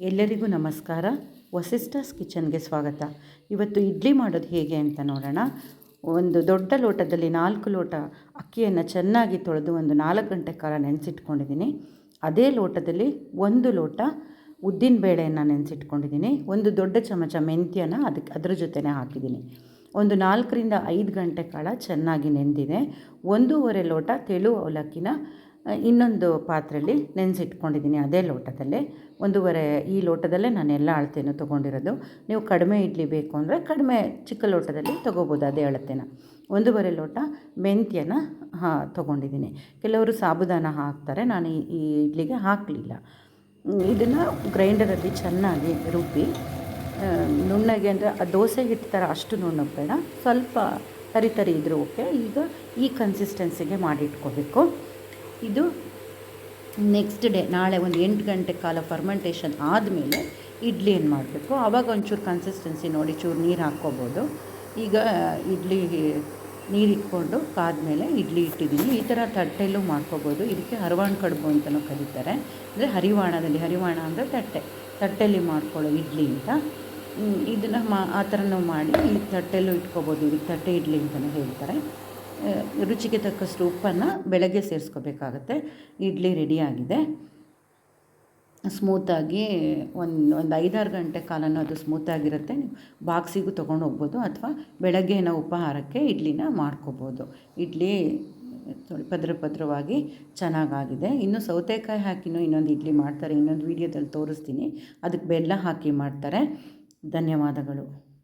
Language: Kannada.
ಎಲ್ಲರಿಗೂ ನಮಸ್ಕಾರ. ವಸಿಸ್ಟರ್ಸ್ ಕಿಚನ್ಗೆ ಸ್ವಾಗತ. ಇವತ್ತು ಇಡ್ಲಿ ಮಾಡೋದು ಹೇಗೆ ಅಂತ ನೋಡೋಣ. ಒಂದು ದೊಡ್ಡ ಲೋಟದಲ್ಲಿ ನಾಲ್ಕು ಲೋಟ ಅಕ್ಕಿಯನ್ನು ಚೆನ್ನಾಗಿ ತೊಳೆದು ಒಂದು ನಾಲ್ಕು ಗಂಟೆ ಕಾಲ ನೆನೆಸಿಟ್ಕೊಂಡಿದ್ದೀನಿ. ಅದೇ ಲೋಟದಲ್ಲಿ ಒಂದು ಲೋಟ ಉದ್ದಿನ ಬೇಳೆಯನ್ನು ನೆನೆಸಿಟ್ಕೊಂಡಿದ್ದೀನಿ. ಒಂದು ದೊಡ್ಡ ಚಮಚ ಮೆಂತ್ಯನ ಅದಕ್ಕೆ ಅದರ ಜೊತೆನೇ ಹಾಕಿದ್ದೀನಿ. ಒಂದು ನಾಲ್ಕರಿಂದ ಐದು ಗಂಟೆ ಕಾಲ ಚೆನ್ನಾಗಿ ನೆಂದಿದೆ. ಒಂದೂವರೆ ಲೋಟ ತೆಳು ಅವಲಕ್ಕಿನ ಇನ್ನೊಂದು ಪಾತ್ರೆಯಲ್ಲಿ ನೆನೆಸಿಟ್ಕೊಂಡಿದ್ದೀನಿ ಅದೇ ಲೋಟದಲ್ಲೇ. ಒಂದೂವರೆ, ಈ ಲೋಟದಲ್ಲೇ ನಾನು ಎಲ್ಲ ಅಳತೆನೂ ತೊಗೊಂಡಿರೋದು. ನೀವು ಕಡಿಮೆ ಇಡ್ಲಿ ಬೇಕು ಅಂದರೆ ಕಡಿಮೆ ಚಿಕ್ಕ ಲೋಟದಲ್ಲಿ ತೊಗೋಬೋದು ಅದೇ ಅಳತೆನ. ಒಂದೂವರೆ ಲೋಟ ಮೆಂತ್ಯನ, ಹಾಂ, ತೊಗೊಂಡಿದ್ದೀನಿ. ಕೆಲವರು ಸಾಬುದಾನ ಹಾಕ್ತಾರೆ, ನಾನು ಈ ಇಡ್ಲಿಗೆ ಹಾಕಲಿಲ್ಲ. ಇದನ್ನು ಗ್ರೈಂಡರಲ್ಲಿ ಚೆನ್ನಾಗಿ ರುಬ್ಬಿ ನುಣ್ಣಗೆ ಅಂದರೆ ಆ ದೋಸೆ ಹಿಟ್ಟು ಥರ ಅಷ್ಟು ನುಣ್ಣಗೆ ಬೇಡ ಸ್ವಲ್ಪ ತರಿ ತರಿ ಇದ್ರೂ ಓಕೆ. ಈಗ ಈ ಕನ್ಸಿಸ್ಟೆನ್ಸಿಗೆ ಮಾಡಿಟ್ಕೋಬೇಕು. ಇದು ನೆಕ್ಸ್ಟ್ ಡೇ ನಾಳೆ ಒಂದು ಎಂಟು ಗಂಟೆ ಕಾಲ ಫರ್ಮೆಂಟೇಷನ್ ಆದಮೇಲೆ ಇಡ್ಲಿ ಏನು ಮಾಡಬೇಕು? ಆವಾಗ ಒಂಚೂರು ಕನ್ಸಿಸ್ಟೆನ್ಸಿ ನೋಡಿ, ಚೂರು ನೀರು ಹಾಕ್ಕೋಬೋದು. ಈಗ ಇಡ್ಲಿ ನೀರು ಇಟ್ಕೊಂಡು ಕಾದ್ಮೇಲೆ ಇಡ್ಲಿ ಇಟ್ಟಿದ್ದೀನಿ. ಈ ಥರ ತಟ್ಟೆಯಲ್ಲೂ ಮಾಡ್ಕೋಬೋದು. ಇದಕ್ಕೆ ಹರಿವಾಣ ಕಡುಬು ಅಂತಲೂ ಕರೀತಾರೆ. ಅಂದರೆ ಹರಿವಾಣದಲ್ಲಿ. ಹರಿವಾಣ ಅಂದರೆ ತಟ್ಟೆ. ತಟ್ಟೆಯಲ್ಲಿ ಮಾಡ್ಕೊಳ್ಳೋ ಇಡ್ಲಿ ಅಂತ. ಇದನ್ನು ಮಾ, ಆ ಥರನೂ ಮಾಡಿ ಈ ತಟ್ಟೆಲ್ಲೂ ಇಟ್ಕೋಬೋದು. ಇದಕ್ಕೆ ತಟ್ಟೆ ಇಡ್ಲಿ ಅಂತಲೂ ಹೇಳ್ತಾರೆ. ರುಚಿಗೆ ತಕ್ಕಷ್ಟು ಉಪ್ಪನ್ನು ಬೆಳಗ್ಗೆ ಸೇರಿಸ್ಕೋಬೇಕಾಗತ್ತೆ. ಇಡ್ಲಿ ರೆಡಿಯಾಗಿದೆ ಸ್ಮೂತಾಗಿ ಒಂದು ಒಂದು ಐದಾರು ಗಂಟೆ ಕಾಲನೂ ಅದು ಸ್ಮೂತಾಗಿರುತ್ತೆ ನೀವು ಬಾಕ್ಸಿಗೂ ತೊಗೊಂಡು ಹೋಗ್ಬೋದು ಅಥವಾ ಬೆಳಗ್ಗೆನ ಉಪಹಾರಕ್ಕೆ ಇಡ್ಲಿನ ಮಾಡ್ಕೋಬೋದು. ಇಡ್ಲಿ ಸ್ವಲ್ಪ ಪದ್ರ ಪದ್ರವಾಗಿ ಚೆನ್ನಾಗಾಗಿದೆ. ಇನ್ನು ಸೌತೆಕಾಯಿ ಹಾಕಿನೂ ಇನ್ನೊಂದು ಇಡ್ಲಿ ಮಾಡ್ತಾರೆ. ಇನ್ನೊಂದು ವೀಡಿಯೋದಲ್ಲಿ ತೋರಿಸ್ತೀನಿ. ಅದಕ್ಕೆ ಬೆಲ್ಲ ಹಾಕಿ ಮಾಡ್ತಾರೆ. ಧನ್ಯವಾದಗಳು.